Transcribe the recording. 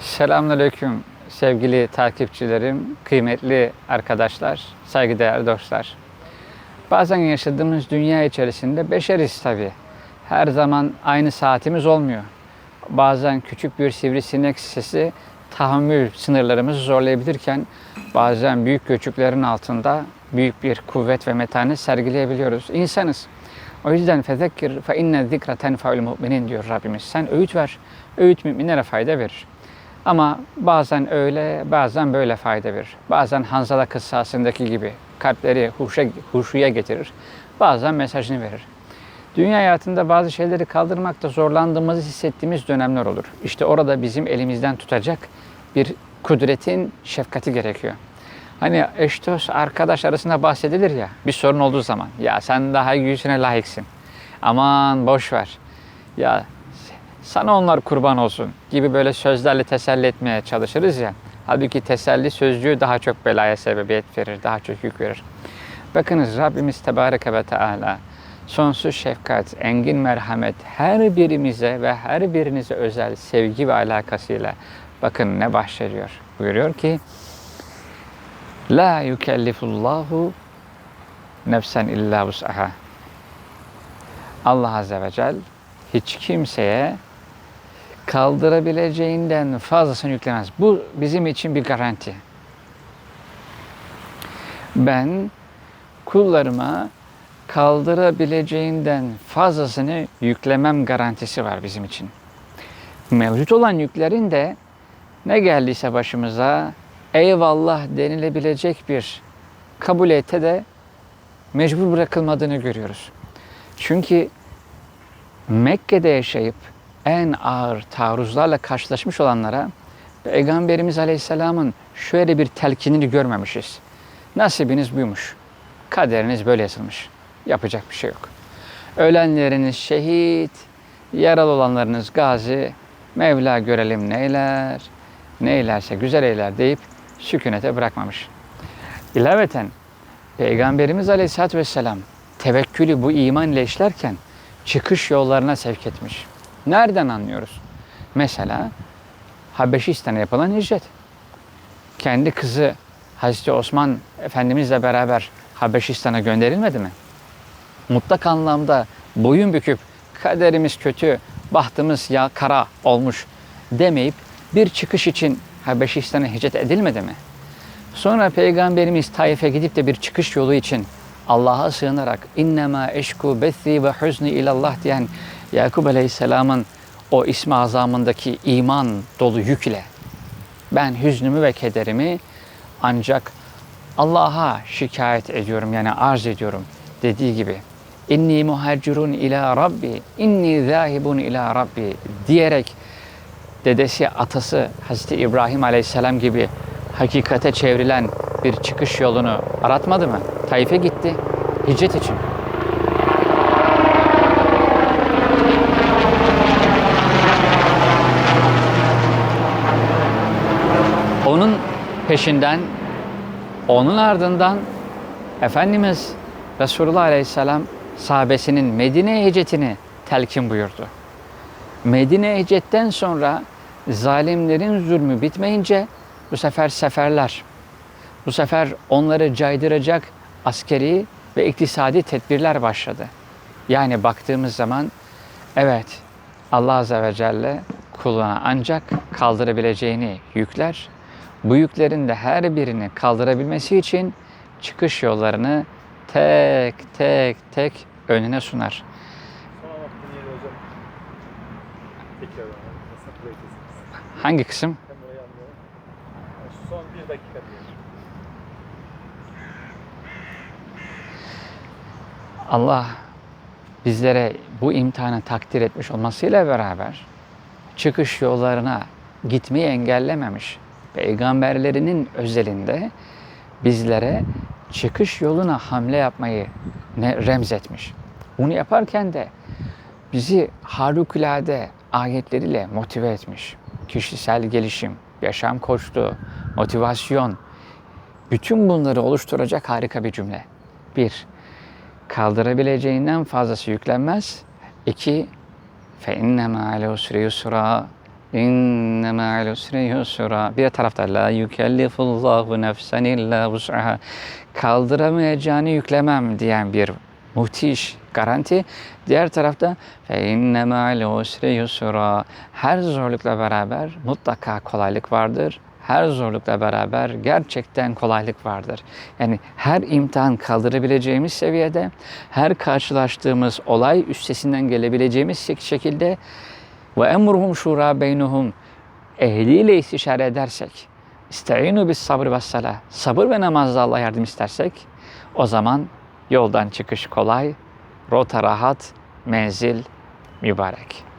Selamünaleyküm sevgili takipçilerim, kıymetli arkadaşlar, saygıdeğer dostlar. Bazen yaşadığımız dünya içerisinde beşeriz tabii. Her zaman aynı saatimiz olmuyor. Bazen küçük bir sivrisinek sesi tahammül sınırlarımızı zorlayabilirken bazen büyük göçüklerin altında büyük bir kuvvet ve metanet sergileyebiliyoruz. İnsanız. O yüzden fezekkir fe inne zikra tenfaül müminin diyor Rabbimiz. Sen öğüt ver. Öğüt müminlere fayda verir. Ama bazen öyle, bazen böyle fayda verir. Bazen Hanzala kıssasındaki gibi kalpleri huşa, huşuya getirir. Bazen mesajını verir. Dünya hayatında bazı şeyleri kaldırmakta zorlandığımızı hissettiğimiz dönemler olur. İşte orada bizim elimizden tutacak bir kudretin şefkati gerekiyor. Hani eş dost arkadaş arasında bahsedilir ya bir sorun olduğu zaman ya sen daha yüzüne layıksın. Aman boş ver. Ya sana onlar kurban olsun gibi böyle sözlerle teselli etmeye çalışırız ya. Halbuki teselli sözcüğü daha çok belaya sebebiyet verir, daha çok yük verir. Bakınız Rabbimiz Tebareke ve Teala sonsuz şefkat, engin merhamet her birimize ve her birinize özel sevgi ve alakasıyla bakın ne bahşediyor. Buyuruyor ki La yukellifullahu nefsen illa vus'aha. Allah Azze ve Celle hiç kimseye kaldırabileceğinden fazlasını yüklemez. Bu bizim için bir garanti. Ben kullarıma kaldırabileceğinden fazlasını yüklemem garantisi var bizim için. Mevcut olan yüklerin de ne geldiyse başımıza eyvallah denilebilecek bir kabul ete de mecbur bırakılmadığını görüyoruz. Çünkü Mekke'de yaşayıp en ağır taarruzlarla karşılaşmış olanlara Peygamberimiz Aleyhisselam'ın şöyle bir telkinini görmemişiz. Nasibiniz buymuş. Kaderiniz böyle yazılmış. Yapacak bir şey yok. Ölenleriniz şehit, yaralı olanlarınız gazi, Mevla görelim neyler, neylerse güzel eyler deyip sükunete bırakmamış. İlaveten Peygamberimiz Aleyhisselatü Vesselam tevekkülü bu iman ile işlerken çıkış yollarına sevk etmiş. Nereden anlıyoruz? Mesela Habeşistan'a yapılan hicret. Kendi kızı Hazreti Osman Efendimizle beraber Habeşistan'a gönderilmedi mi? Mutlak anlamda boyun büküp kaderimiz kötü, bahtımız ya kara olmuş demeyip bir çıkış için Habeşistan'a hicret edilmedi mi? Sonra Peygamberimiz Taif'e gidip de bir çıkış yolu için Allah'a sığınarak innema eşku bethi ve huzni ilallah diyen Yakup Aleyhisselam'ın o ismi azamındaki iman dolu yük ile ben hüznümü ve kederimi ancak Allah'a şikayet ediyorum yani arz ediyorum dediği gibi inni muhacirun ila rabbi inni zahibun ila rabbi diyerek dedesi atası Hazreti İbrahim Aleyhisselam gibi hakikate çevrilen bir çıkış yolunu aratmadı mı? Taif'e gitti hicret için. Onun peşinden, onun ardından Efendimiz Resulullah Aleyhisselam sahabesinin Medine hicretini telkin buyurdu. Medine hicretten sonra zalimlerin zulmü bitmeyince bu sefer seferler, bu sefer onları caydıracak askeri ve iktisadi tedbirler başladı. Yani baktığımız zaman evet Allah Azze ve Celle kuluna ancak kaldırabileceğini yükler. Bu yüklerin de her birini kaldırabilmesi için çıkış yollarını tek tek tek önüne sunar. Hangi kısım? Son bir dakika. Allah bizlere bu imtihanı takdir etmiş olmasıyla beraber çıkış yollarına gitmeyi engellememiş. Peygamberlerinin özelinde bizlere çıkış yoluna hamle yapmayı ne remzetmiş. Bunu yaparken de bizi harikulade ayetleriyle motive etmiş. Kişisel gelişim, yaşam koçluğu, motivasyon, bütün bunları oluşturacak harika bir cümle. Bir, kaldırabileceğinden fazlası yüklenmez. İki, inne ma'ale usri yusra. İnne ma'al usri yusra. Bir tarafta la yukellifullahu nefsen illa vus'aha. Kaldıramayacağını yüklemem diyen bir muhtiş garanti. Diğer tarafta fe inne ma'al usri yusra. Her zorlukla beraber mutlaka kolaylık vardır. Her zorlukla beraber gerçekten kolaylık vardır. Yani her imtihan kaldırabileceğimiz seviyede, her karşılaştığımız olay üstesinden gelebileceğimiz şek- şekilde ve emruhum şura beynuhum ehliyle istişare edersek, isteğinu bis sabır ve salah, sabır ve namazda Allah yardım istersek, o zaman yoldan çıkış kolay, rota rahat, menzil mübarek.